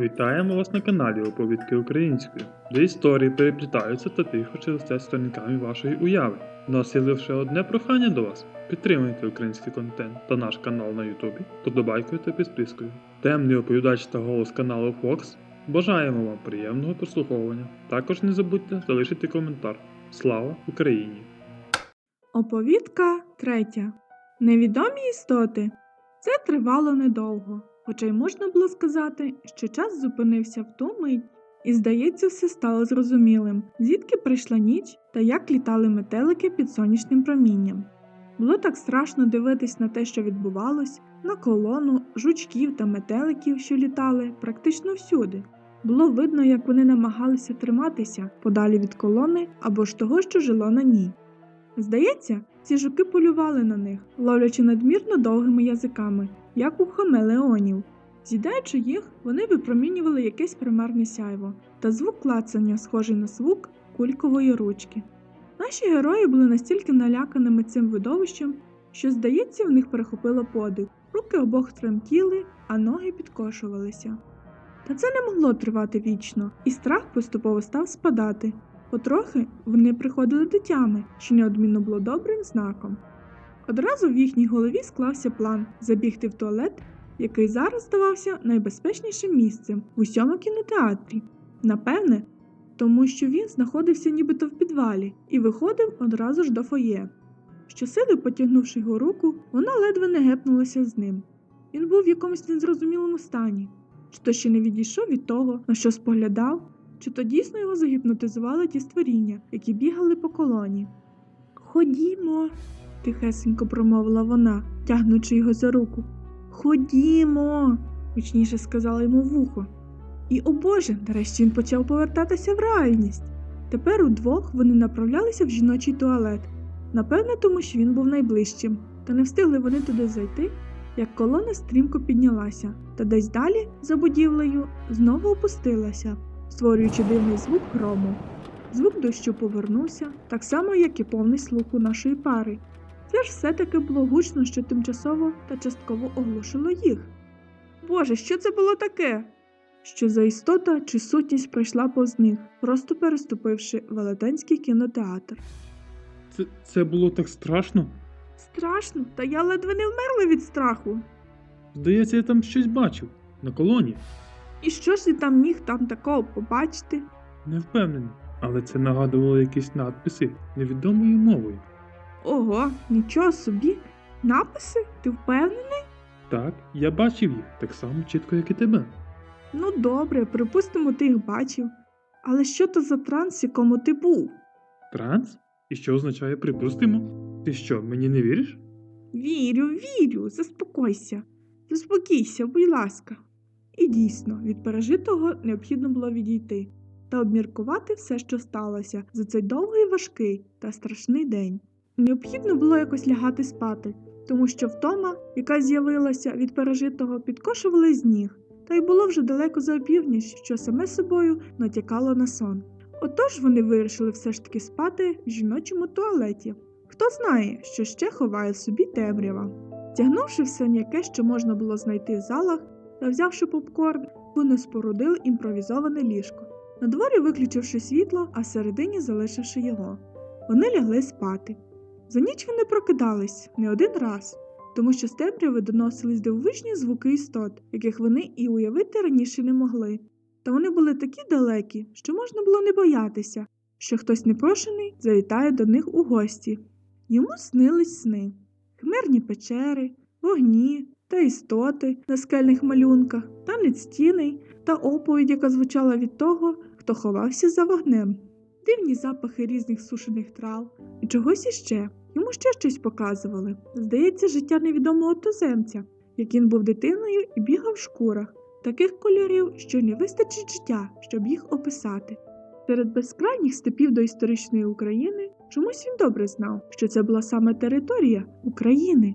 Вітаємо вас на каналі Оповідки Українською, де історії переплітаються та тихо шелестять сторінками вашої уяви. У нас є лише одне прохання до вас: підтримуйте український контент та наш канал на Ютубі подобайкою та підпискою. Темний оповідач та голос каналу Fox. Бажаємо вам приємного прослуховування. Також не забудьте залишити коментар. Слава Україні! Оповідка третя. Невідомі істоти. Це тривало недовго, хоча й можна було сказати, що час зупинився в мить, і, здається, все стало зрозумілим, звідки прийшла ніч та як літали метелики під сонячним промінням. Було так страшно дивитись на те, що відбувалось, на колону, жучків та метеликів, що літали практично всюди. Було видно, як вони намагалися триматися подалі від колони або ж того, що жило на ній. Здається, ці жуки полювали на них, ловлячи надмірно довгими язиками, як у хамелеонів. З'їдаючи їх, вони випромінювали якесь примарне сяйво та звук клацання, схожий на звук кулькової ручки. Наші герої були настільки наляканими цим видовищем, що, здається, в них перехопило подих. Руки обох тремтіли, а ноги підкошувалися. Та це не могло тривати вічно, і страх поступово став спадати. Потрохи вони приходили до тями, що неодмінно було добрим знаком. Одразу в їхній голові склався план забігти в туалет, який зараз здавався найбезпечнішим місцем в усьому кінотеатрі. Напевне, тому що він знаходився нібито в підвалі і виходив одразу ж до фоє. Щосили потягнувши його руку, вона ледве не гепнулася з ним. Він був в якомусь незрозумілому стані, чи то ще не відійшов від того, на що споглядав, чи то дійсно його загіпнотизували ті створіння, які бігали по колоні. Ходімо, тихесенько промовила вона, тягнучи його за руку. Ходімо, гучніше сказала йому вухо. І, о Боже, нарешті він почав повертатися в реальність. Тепер удвох вони направлялися в жіночий туалет, напевне, тому що він був найближчим, та не встигли вони туди зайти, як колона стрімко піднялася, та десь далі, за будівлею, знову опустилася, створюючи дивний звук грому. Звук дощу повернувся, так само, як і повний слух у нашої пари. Це ж все-таки було гучно, що тимчасово та частково оглушило їх. Боже, що це було таке? Що за істота чи сутність пройшла повз них, просто переступивши велетенський кінотеатр. Це, це було так страшно. Страшно, та я ледве не вмерла від страху. Здається, я там щось бачив на колоні. І що ж ти там міг там такого побачити? Не впевнений, але це нагадувало якісь надписи невідомою мовою. Ого, нічого собі. Написи? Ти впевнений? Так, я бачив їх так само чітко, як і тебе. Ну добре, припустимо, ти їх бачив. Але що то за транс, якому ти був? Транс? І що означає припустимо? Ти що, мені не віриш? Вірю, вірю, заспокойся. Заспокійся, будь ласка. І дійсно, від пережитого необхідно було відійти та обміркувати все, що сталося за цей довгий важкий та страшний день. Необхідно було якось лягати спати, тому що втома, яка з'явилася від пережитого, підкошувала з ніг, та й було вже далеко за опівніч, що саме собою натякало на сон. Отож вони вирішили все ж таки спати в жіночому туалеті. Хто знає, що ще ховає в собі темрява. Тягнувши все м'яке, що можна було знайти в залах, та взявши попкорн, вони спорудили імпровізоване ліжко. На дворі виключивши світло, а всередині залишивши його. Вони лягли спати. За ніч вони прокидались не один раз, тому що з темряви доносились дивовижні звуки істот, яких вони і уявити раніше не могли. Та вони були такі далекі, що можна було не боятися, що хтось непрошений завітає до них у гості. Йому снились сни, хмерні печери, вогні та істоти на скельних малюнках, танець стіней та оповідь, яка звучала від того, хто ховався за вогнем, дивні запахи різних сушених трав і чогось іще. Йому ще щось показували. Здається, життя невідомого туземця, як він був дитиною і бігав в шкурах, таких кольорів, що не вистачить життя, щоб їх описати. Серед безкрайніх степів доісторичної України чомусь він добре знав, що це була саме територія України,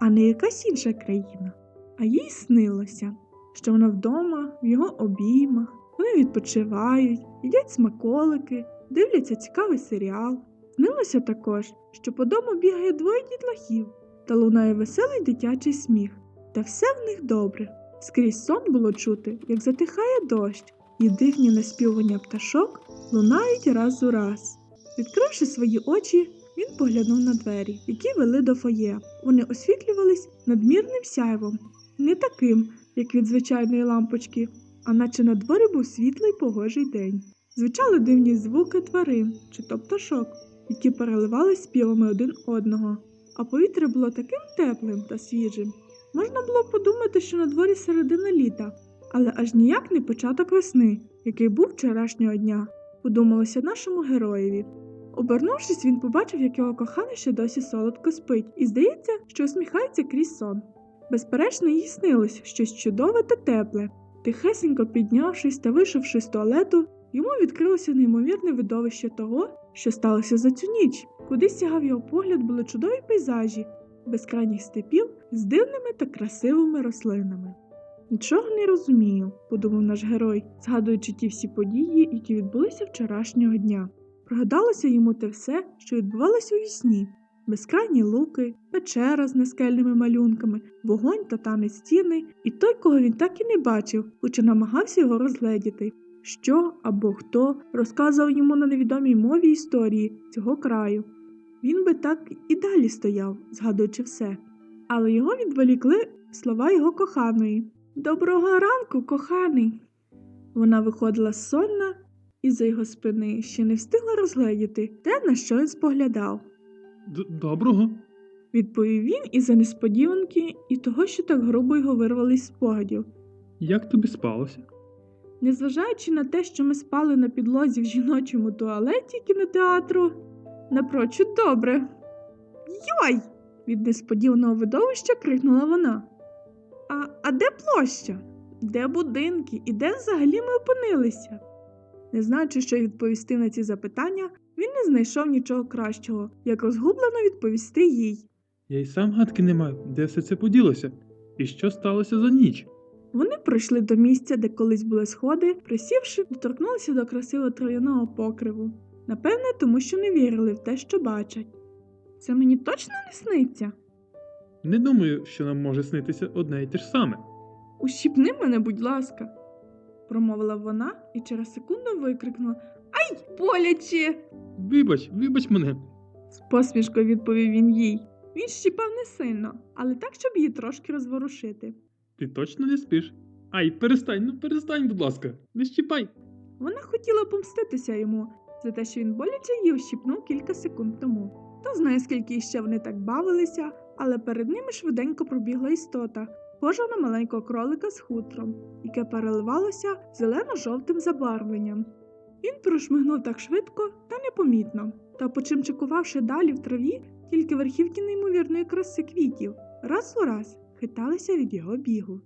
а не якась інша країна. А їй снилося, що вона вдома, в його обіймах, вони відпочивають, їдять смаколики, дивляться цікавий серіал. Снилося також, що по дому бігає двоє дітлахів та лунає веселий дитячий сміх, та все в них добре. Скрізь сон було чути, як затихає дощ, і дивні наспівування пташок лунають раз у раз. Відкривши свої очі, він поглянув на двері, які вели до фоє. Вони освітлювались надмірним сяйвом, не таким, як від звичайної лампочки, а наче на дворі був світлий погожий день. Звучали дивні звуки тварин чи то пташок, які переливались співами один одного, а повітря було таким теплим та свіжим. Можна було подумати, що на дворі середина літа, але аж ніяк не початок весни, який був вчорашнього дня, подумалося нашому героєві. Обернувшись, він побачив, як його коханий ще досі солодко спить, і здається, що усміхається крізь сон. Безперечно, їй снилось щось чудове та тепле. Тихесенько піднявшись та вийшовши з туалету, йому відкрилося неймовірне видовище того, що сталося за цю ніч. Куди сягав його погляд, були чудові пейзажі, безкрайніх степів з дивними та красивими рослинами. Нічого не розумію, подумав наш герой, згадуючи ті всі події, які відбулися вчорашнього дня. Пригадалося йому те все, що відбувалося у вісні. Безкрайні луки, печера з нескельними малюнками, вогонь та танець стіни, і той, кого він так і не бачив, хоча намагався його розгледіти. Що або хто розказував йому на невідомій мові історії цього краю. Він би так і далі стояв, згадуючи все. Але його відволікли слова його коханої. Доброго ранку, коханий. Вона виходила сонна і за його спини ще не встигла розгледіти те, на що він споглядав. Д- Доброго. Відповів він із-за несподіванки і того, що так грубо його вирвали з спогадів. Як тобі спалося? Незважаючи на те, що ми спали на підлозі в жіночому туалеті кінотеатру, напрочуд добре. Йой! від несподіваного видовища крикнула вона. А, а де площа? Де будинки? І де взагалі ми опинилися? Не знаючи, що відповісти на ці запитання, він не знайшов нічого кращого, як розгублено відповісти їй. Я й сам гадки не маю, де все це поділося, і що сталося за ніч. Вони пройшли до місця, де колись були сходи, присівши, доторкнулися до красивого трав'яного покриву. Напевне, тому що не вірили в те, що бачать. Це мені точно не сниться. Не думаю, що нам може снитися одне й те ж саме. Ущипни мене, будь ласка, промовила вона і через секунду викрикнула Ай, боляче! Вибач, вибач мене. з посмішкою відповів він їй. Він щіпав не сильно, але так, щоб її трошки розворушити. Ти точно не спиш? Ай, перестань, ну перестань, будь ласка, не щіпай. Вона хотіла помститися йому за те, що він боляче її ущипнув кілька секунд тому. Хто знає, скільки іще вони так бавилися, але перед ними швиденько пробігла істота, схожа на маленького кролика з хутром, яке переливалося зелено-жовтим забарвленням. Він прошмигнув так швидко та непомітно, та, почимчикувавши далі в траві, тільки верхівки неймовірної краси квітів, раз у раз хиталися від його бігу.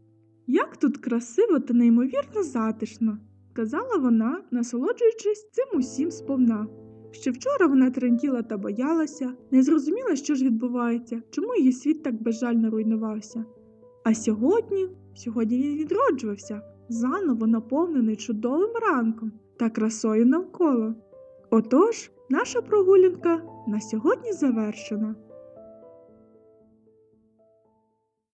Як тут красиво та неймовірно затишно, казала вона, насолоджуючись цим усім сповна. Ще вчора вона тремтіла та боялася, не зрозуміла, що ж відбувається, чому її світ так безжально руйнувався. А сьогодні, сьогодні він відроджувався, заново наповнений чудовим ранком та красою навколо. Отож, наша прогулянка на сьогодні завершена.